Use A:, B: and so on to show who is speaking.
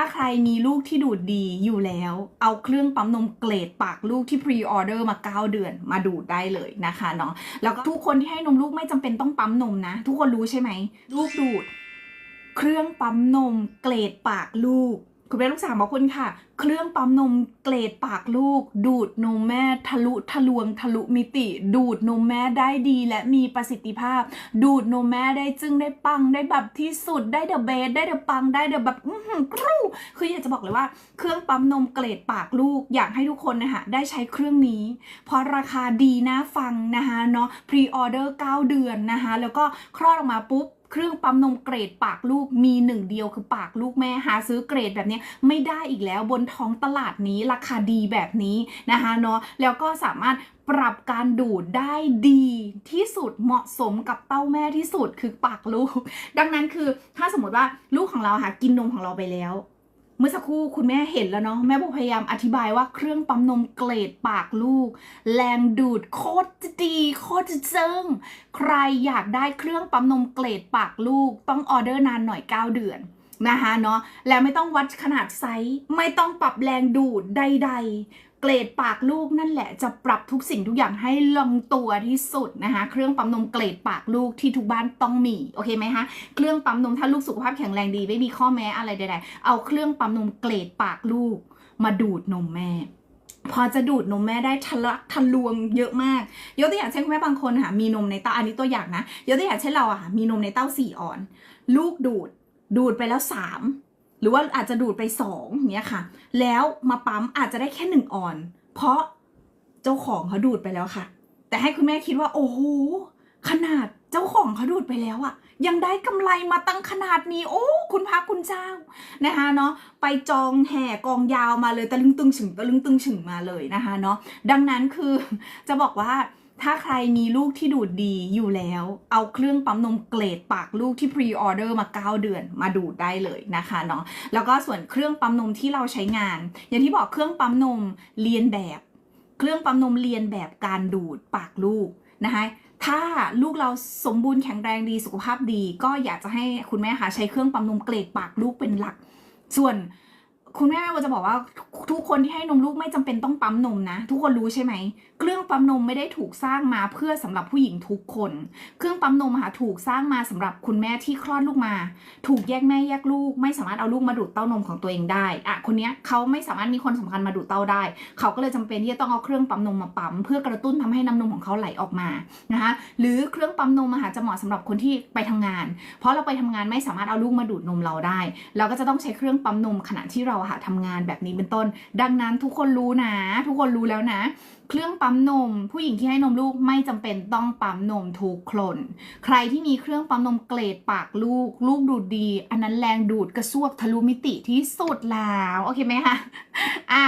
A: ถ้าใครมีลูกที่ดูดดีอยู่แล้ว เอาเครื่องปั๊มนมเกรดปากลูกที่พรีออเดอร์มา 9 เดือนมาดูดได้เลยนะคะเนาะแล้วก็ทุกคนที่ให้นมลูกไม่จำเป็นต้องปั๊มนมนะ ทุกคนรู้ใช่ไหม ลูกดูด เครื่องปั๊มนมเกรดปากลูก คุณแม่ลูกสาวบอกคุณค่ะ เครื่องปั๊มนมเกรดปากลูก ดูดนมแม่ทะลุทะลวงทะลุมิติ ดูดนมแม่ได้ดีและมีประสิทธิภาพ ดูดนมแม่ได้จึงได้ปังได้แบบที่สุดได้เดอะเบสได้เดอะปังได้เดอะแบบอื้อหือกรูคืออยากจะบอกเลยว่าเครื่องปั๊มนมเกรดปากลูกอยากให้ทุกคนนะคะได้ใช้เครื่องนี้ เพราะราคาดีน่าฟังนะคะเนาะพรีออเดอร์9เดือนนะคะแล้วก็คลอดออกมาปุ๊บ เครื่องปั๊มนมเกรดปากลูกมีหนึ่งเดียวคือปากลูกแม่หาซื้อเกรดแบบนี้ไม่ได้อีกแล้วบนท้องตลาดนี้ราคาดีแบบนี้นะคะเนาะแล้วก็สามารถปรับการดูดได้ดีที่สุดเหมาะสมกับเต้าแม่ที่สุดคือปากลูก ดังนั้นคือถ้าสมมติว่าลูกของเราค่ะกินนมของเราไปแล้ว เมื่อสักครู่คุณแม่เห็นแล้วเนาะแม่โบพยายามอธิบายว่าเครื่องปั๊มนมเกรดปากลูก แรงดูดโคตรจะดี โคตรจะเจิงใครอยากได้เครื่องปั๊มนมเกรดปากลูก ต้องออเดอร์นานหน่อย 9 เดือนนะคะเนาะแล้วไม่ต้องวัดขนาดไซส์ไม่ต้องปรับแรงดูดใด ๆ เกรดปากลูกนั่นแหละจะปรับทุกสิ่งทุกอย่างให้ลงตัวที่สุดนะคะ เครื่องปั๊มนมเกรดปากลูกที่ทุกบ้านต้องมีโอเคไหมคะเครื่องปั๊มนมถ้าลูกสุขภาพแข็งแรงดีไม่มีข้อแม้อะไรใดๆเอาเครื่องปั๊มนมเกรดปากลูก มาดูดนมแม่พอจะดูดนมแม่ได้ทะลักทะลวงเยอะมาก ยกตัวอย่างเช่นคุณแม่บางคนค่ะมีนมในเต้าอันนี้ตัวอย่างนะ ยกตัวอย่างเช่นเราอะค่ะมีนมในเต้าสี่ออน ลูกดูดดูดไปแล้วสาม หรือว่าอาจจะดูดไปสองอย่างเงี้ยค่ะ แล้วมาปั๊มอาจจะได้แค่หนึ่งออน เพราะเจ้าของเขาดูดไปแล้วค่ะ แต่ให้คุณแม่คิดว่า โอ้โหขนาดเจ้าของเขาดูดไปแล้วอะยังได้กำไรมาตั้งขนาดนี้ โอ้ คุณพระคุณเจ้านะคะเนาะไปจองแห่กองยาวมาเลยตะลึงตึงฉึงตะลึงตึงฉึงมาเลยนะคะเนาะดังนั้นคือจะบอกว่า ถ้าใครมีลูกที่ดูดดีอยู่แล้ว เอาเครื่องปั๊มนมเกรดปากลูกที่พรีออเดอร์มา 9 เดือนมาดูดได้เลยนะคะเนาะแล้วก็ส่วนเครื่องปั๊มนมที่เราใช้งาน อย่างที่บอกเครื่องปั๊มนมเรียนแบบ เครื่องปั๊มนมเรียนแบบการดูดปากลูกนะคะถ้าลูกเราสมบูรณ์แข็งแรงดีสุขภาพดี ก็อยากจะให้คุณแม่ค่ะใช้เครื่องปั๊มนมเกรดปากลูกเป็นหลัก ส่วน คุณแม่ว่าจะบอกว่าทุกคนที่ให้นมลูกไม่จำเป็นต้องปั๊มนมนะ ทุกคนรู้ใช่ไหมเครื่องปั๊มนมไม่ได้ถูกสร้างมาเพื่อสำหรับผู้หญิงทุกคน เครื่องปั๊มนมค่ะถูกสร้างมาสำหรับคุณแม่ที่คลอดลูกมา ถูกแยกแม่แยกลูก ไม่สามารถเอาลูกมาดูดเต้านมของตัวเองได้อะคนเนี้ยเขาไม่สามารถมีคนสำคัญมาดูดเต้าได้ เขาก็เลยจำเป็นที่จะต้องเอาเครื่องปั๊มนมมาปั๊มเพื่อกระตุ้นทำให้น้ำนมของเขาไหลออกมานะคะหรือเครื่องปั๊มนมค่ะจะเหมาะสำหรับคนที่ไปทำงาน เพราะเราไปทำงานไม่สามารถเอาลูกมาดูดนมเราได้ เราก็จะต้องใช้เครื่องปั๊มนมขณะที่เราอะค่ะทำงานแบบนี้เป็นต้น ดังนั้นทุกคนรู้นะ ทุกคนรู้แล้วนะ เครื่องปั๊มนม ผู้หญิงที่ให้นมลูกไม่จำเป็นต้องปั๊มนมทุกคน ใครที่มีเครื่องปั๊มนมเกรดปากลูก ลูกดูดดี อันนั้นแรงดูดกระซวกทะลุมิติที่สุดแล้ว โอเคไหมคะอะ